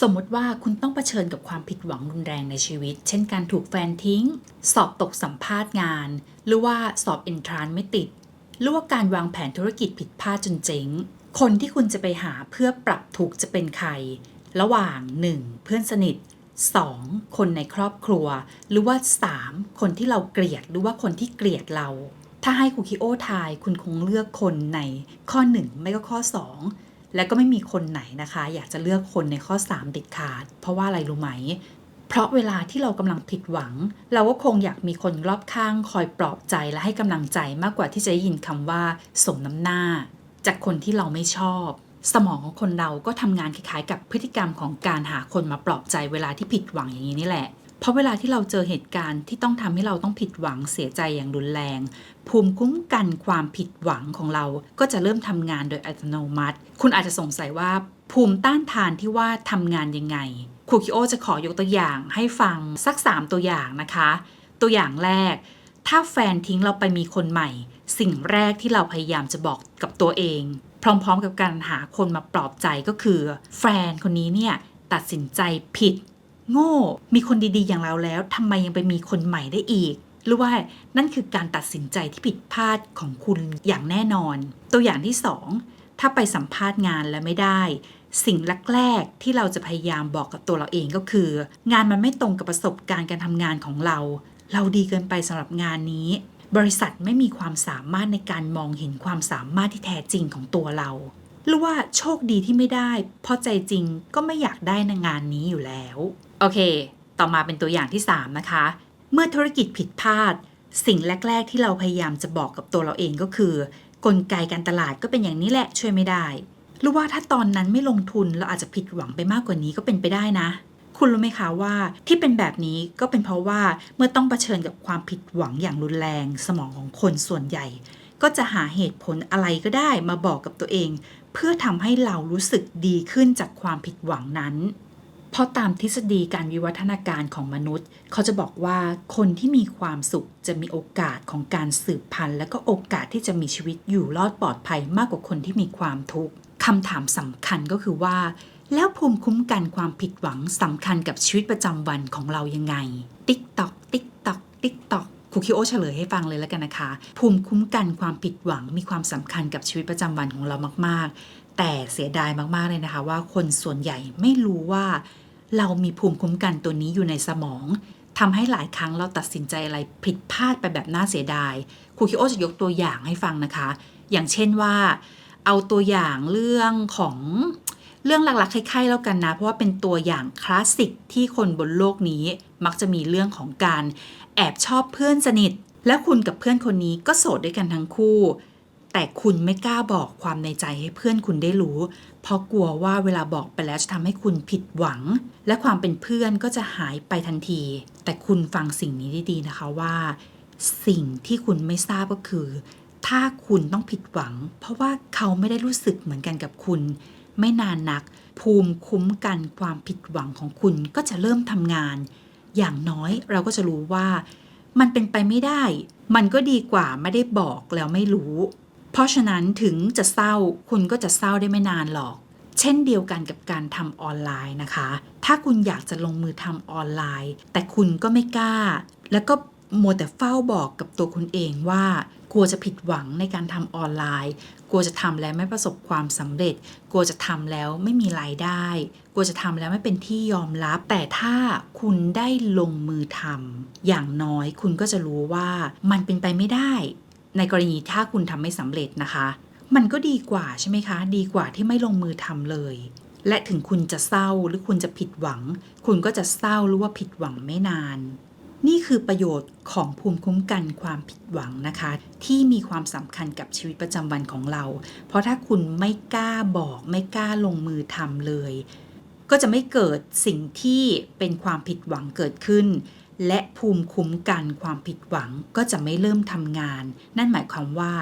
สมมติว่าคุณต้องเผชิญกับความผิดหวังรุนแรงในชีวิต เช่นการถูกแฟนทิ้ง สอบตกสัมภาษณ์งาน หรือว่าสอบเอนทรานไม่ติด หรือว่าการวางแผนธุรกิจผิดพลาดจนเจ๊ง คนที่คุณจะไปหาเพื่อปรับถูกจะเป็นใคร ระหว่าง 1. เพื่อนสนิท 2. คนในครอบครัว หรือว่า 3. คนที่เราเกลียดหรือว่าคนที่เกลียดเรา ถ้าให้คุคิโอทายคุณคงเลือกคนในข้อ 1 ไม่ก็ข้อ 2 และก็ไม่มีคนไหนนะคะ อยากจะเลือกคนในข้อ 3 เด็ดขาด เพราะว่าอะไรรู้ไหม เพราะเวลาที่เรากำลังผิดหวัง เราก็คงอยากมีคนรอบข้างคอยปลอบใจและให้กำลังใจมากกว่าที่จะได้ยินคำว่าสมน้ำหน้า จากคนที่เราไม่ชอบ สมองของคนเราก็ทำงานคล้ายๆ กับพฤติกรรมของการหาคนมาปลอบใจเวลาที่ผิดหวังอย่างนี้นี่แหละ เพราะเวลาที่เราเจอเหตุการณ์ที่ต้องทำให้เราต้องผิดหวังเสียใจอย่างรุนแรง ภูมิคุ้มกันความผิดหวังของเราก็จะเริ่มทำงานโดยอัตโนมัติ คุณอาจจะสงสัยว่าภูมิต้านทานที่ว่าทำงานยังไงครูคิโอจะขอยกตัวอย่างให้ฟังสัก 3 ตัวอย่างนะคะ ตัวอย่างแรก ถ้าแฟนทิ้งเราไปมีคนใหม่ สิ่งแรกที่เราพยายามจะบอกกับตัวเอง พร้อมๆกับการหาคนมาปลอบใจก็คือ แฟนคนนี้เนี่ยตัดสินใจผิด โง่ มีคนดีๆ อย่างเราแล้วทำไมยังไปมีคนใหม่ได้อีก หรือว่านั่นคือการตัดสินใจที่ผิดพลาดของคุณอย่างแน่นอน ตัวอย่างที่สองถ้าไปสัมภาษณ์งานแล้วไม่ได้ สิ่งแรกๆที่เราจะพยายามบอกกับตัวเราเองก็คือ งานมันไม่ตรงกับประสบการณ์การทำงานของเรา เราดีเกินไปสำหรับงานนี้บริษัทไม่มีความสามารถในการมองเห็นความสามารถที่แท้จริงของตัวเรา หรือว่าโชคดีที่ไม่ได้ เพราะใจจริงก็ไม่อยากได้ในงานนี้อยู่แล้ว โอเค ต่อมาเป็นตัวอย่างที่ 3 นะคะ เมื่อธุรกิจผิดพลาด สิ่งแรก ๆ ที่เราพยายามจะบอกกับตัวเราเองก็คือ กลไกการตลาดก็เป็นอย่างนี้แหละช่วยไม่ได้ หรือว่าถ้าตอนนั้นไม่ลงทุนเราอาจจะผิดหวังไปมากกว่านี้ก็เป็นไปได้นะ คุณรู้ไหมคะว่าที่เป็นแบบนี้ก็เป็นเพราะว่าเมื่อต้องเผชิญกับความผิดหวังอย่างรุนแรง สมองของคนส่วนใหญ่ ก็จะหาเหตุผลอะไรก็ได้มาบอกกับตัวเอง เพื่อทำให้เรารู้สึกดีขึ้นจากความผิดหวังนั้น เพราะตามทฤษฎีการวิวัฒนาการของมนุษย์ เขาจะบอกว่าคนที่มีความสุขจะมีโอกาสของการสืบพันธุ์ และก็โอกาสที่จะมีชีวิตอยู่รอดปลอดภัยมากกว่าคนที่มีความทุกข์คำถามสำคัญก็คือว่า แล้วภูมิคุ้มกันความผิดหวังสำคัญกับชีวิตประจำวันของเรายังไง ติ๊กตอกติ๊กตอกติ๊กตอกครูคิโอเฉลยให้ฟังเลยแล้วกันนะคะ ภูมิคุ้มกันความผิดหวังมีความสำคัญกับชีวิตประจำวันของเรามาก ๆ แต่เสียดายมาก ๆ เลยนะคะว่าคนส่วนใหญ่ไม่รู้ว่า เรามีภูมิคุ้มกันตัวนี้อยู่ในสมองทำให้หลายครั้งเราตัดสินใจอะไรผิดพลาดไปแบบน่าเสียดายครูคิโอจะยกตัวอย่างให้ฟังนะคะ อย่างเช่นว่า เอาตัวอย่างเรื่องของเรื่องหลักๆคล้ายๆแล้วกันนะ เพราะว่าเป็นตัวอย่างคลาสสิกที่คนบนโลกนี้มักจะมีเรื่องของการแอบชอบเพื่อนสนิท และคุณกับเพื่อนคนนี้ก็โสดด้วยกันทั้งคู่ แต่คุณไม่กล้าบอกความในใจให้เพื่อนคุณได้รู้ เพราะกลัวว่าเวลาบอกไปแล้วจะทำให้คุณผิดหวัง และความเป็นเพื่อนก็จะหายไปทันที แต่คุณฟังสิ่งนี้ดีๆนะคะว่า สิ่งที่คุณไม่ทราบก็คือ ถ้าคุณต้องผิดหวัง เพราะว่าเขาไม่ได้รู้สึกเหมือนกันกับคุณ ไม่นานนัก ภูมิคุ้มกันความผิดหวังของคุณก็จะเริ่มทำงาน อย่างน้อยเราก็จะรู้ว่า มันเป็นไปไม่ได้ มันก็ดีกว่าไม่ได้บอกแล้วไม่รู้ เพราะฉะนั้นถึงจะเศร้าคุณก็จะเศร้าได้ไม่นานหรอก เช่นเดียวกันกับการทำออนไลน์นะคะ ถ้าคุณอยากจะลงมือทำออนไลน์ แต่คุณก็ไม่กล้า แล้วก็มัวแต่เฝ้าบอกกับตัวคุณเองว่ากลัวจะผิดหวังในการทำออนไลน์ กลัวจะทำแล้วไม่ประสบความสำเร็จ กลัวจะทำแล้วไม่มีรายได้ กลัวจะทำแล้วไม่เป็นที่ยอมรับ แต่ถ้าคุณได้ลงมือทำอย่างน้อยคุณก็จะรู้ว่ามันเป็นไปไม่ได้ ในกรณีถ้าคุณทำไม่สำเร็จนะคะ มันก็ดีกว่าใช่ไหมคะ ดีกว่าที่ไม่ลงมือทำเลย และถึงคุณจะเศร้าหรือคุณจะผิดหวัง คุณก็จะเศร้าหรือว่าผิดหวังไม่นาน นี่คือประโยชน์ของภูมิคุ้มกันความผิดหวังนะคะ ที่มีความสำคัญกับชีวิตประจำวันของเรา เพราะถ้าคุณไม่กล้าบอก ไม่กล้าลงมือทำเลย ก็จะไม่เกิดสิ่งที่เป็นความผิดหวังเกิดขึ้น และภูมิคุ้มกันความผิดหวังก็จะไม่เริ่มทำงาน นั่นหมายความว่า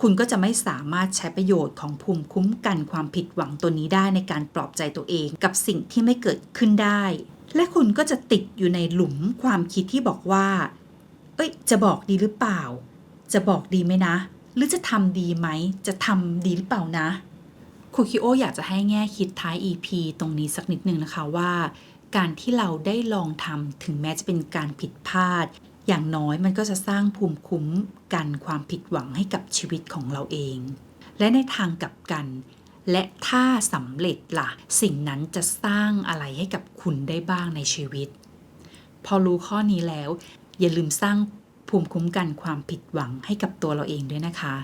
คุณก็จะไม่สามารถใช้ประโยชน์ของภูมิคุ้มกันความผิดหวังตัวนี้ได้ในการปลอบใจตัวเองกับสิ่งที่ไม่เกิดขึ้นได้ และคุณก็จะติดอยู่ในหลุมความคิดที่บอกว่า เอ้ย จะบอกดีหรือเปล่า จะบอกดีไหมนะ หรือจะทำดีไหม จะทำดีหรือเปล่านะคุคิโออยากจะให้แง่คิดท้าย EP ตรงนี้สักนิดนึงนะคะว่า การที่เราได้ลองทำถึงแม้จะเป็นการผิดพลาด อย่างน้อยมันก็จะสร้างภูมิคุ้มกันความผิดหวังให้กับชีวิตของเราเอง และในทางกลับกัน และถ้าสำเร็จล่ะ สิ่งนั้นจะสร้างอะไรให้กับคุณได้บ้างในชีวิต พอรู้ข้อนี้แล้ว อย่าลืมสร้างภูมิคุ้มกันความผิดหวังให้กับตัวเราเองด้วยนะคะ